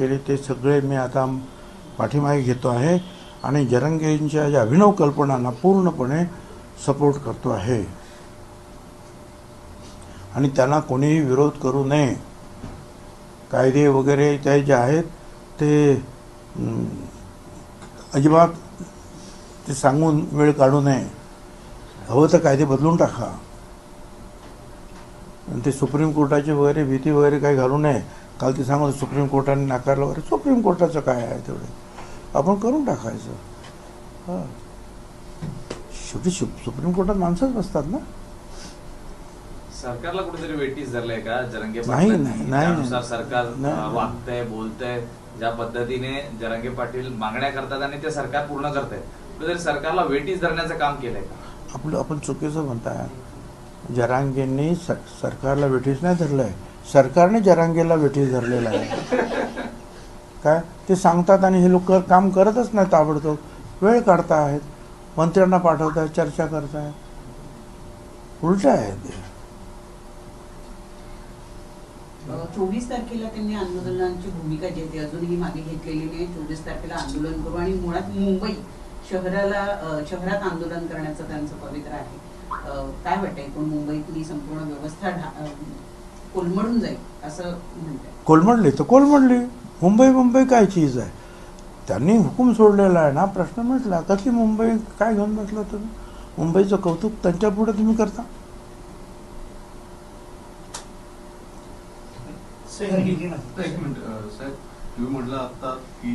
केले ते सगळे मी आता पाठीमागे घेतो आहे आणि जरंगेंच्या ज्या अभिनव कल्पनांना पूर्णपणे सपोर्ट करतो आहे. आणि त्यांना कोणीही विरोध करू नये. कायदे वगैरे ते जे आहेत ते अजिबात ते सांगून वेळ काढू नये. हवं तर कायदे बदलून टाका. आणि ते सुप्रीम कोर्टाची वगैरे भीती वगैरे काही घालू नये. काल ते सांगत सुप्रीम कोर्टाने नाकारलं वगैरे. सुप्रीम कोर्टाचं काय आहे तेवढे? आपण करून टाकायचं. हां. शेवटी सु सुप्रीम कोर्टात माणसंच नसतात ना? सरकारला कुठेतरी वेटीस धरलंय का? जरंगे नाही? नाही. सरकार. वागतंय बोलतंय ज्या पद्धतीने जरंगे पाटील मागण्या करतात आणि ते सरकार पूर्ण करतंय. कुठेतरी सरकारला वेटीस धरण्याचं काम केलंय का? आपलं आपण चुकीचं म्हणताय. जरांगेंनी सरकारला वेठीस नाही धरलं आहे सरकारने जरांगेला वेठीस धरलेलं आहे. काय? ते सांगतात आणि हे लोक काम करतच नाही ताबडतोब. वेळ काढता आहेत मंत्र्यांना पाठवतायत चर्चा करतायत उलट आहे ते. चोवीस तारखेला त्यांनी आंदोलनाची भूमिका जी अजूनही मागे घेतलेली नाही. चोवीस तारखेला आंदोलन करू आणि मुळात मुंबई शहराला शहरात आंदोलन करण्याचं त्यांचं पवित्र आहे. काय वाटतंय? एकूण मुंबईतली संपूर्ण व्यवस्था कोलमडून जाईल असं म्हणताय कोलमडली तर कोलमडली. मुंबई मुंबई काय चीज आहे? त्यांनी हुकूम सोडलेला आहे ना? प्रश्न म्हटला कसली मुंबई काय घेऊन बसला तुम्ही? मुंबईचं कौतुक त्यांच्या पुढे तुम्ही करता? एक मिनिट साहेब तुम्ही म्हटलं आता की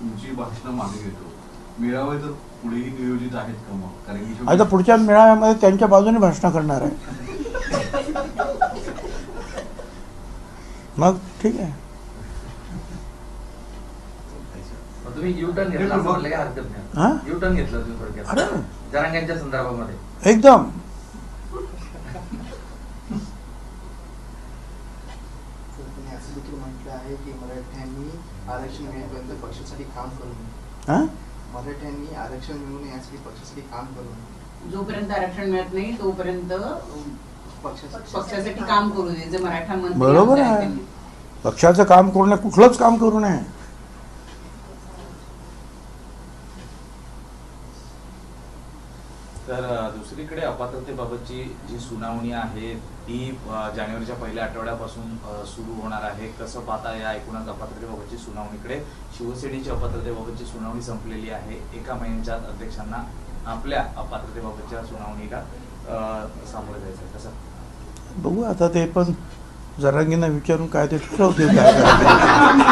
तुमची भाषणं मागे घेतो. मेळावे तर पुढेही नियोजित आहेत का मग? कारण की आता पुढच्या मेळाव्यामध्ये त्यांच्या बाजूने भाषण करणार आहे मग ठीक आहे मग तुम्ही यू टर्न घेतला असं म्हणलं काय हरकत हा? नाही यू टर्न घेतलं तुम्ही थोडक्यात एकदम. देखील म्हटलं आहे की मराठ्यांनी आरक्षण मिळेपर्यंत पक्षासाठी काम करू हा? मराठ्यांनी आरक्षण मिळवून यासाठी पक्षासाठी काम करू नये. जोपर्यंत आरक्षण मिळत नाही तोपर्यंत पक्षासाठी पक्षासाठी काम करू नये जे मराठा मंत्री बरोबर आहे. पक्षाचं काम करू नये कुठलंच काम करू नये. तर दुसरीकडे अपात्रतेबाबतची जी सुनावणी आहे ती जानेवारीच्या पहिल्या आठवड्यापासून सुरू होणार आहे. कसं पाहता या एकूणच अपात्रतेबाबतची सुनावणीकडे? शिवसेनेची अपात्रतेबाबतची सुनावणी संपलेली आहे. एका महिन्याच्या अध्यक्षांना आपल्या अपात्रतेबाबतच्या सुनावणीला सामोरं जायचं कसं? बघू आता ते पण जरांगींना विचारून काय ते ठरवतील काय करायचं.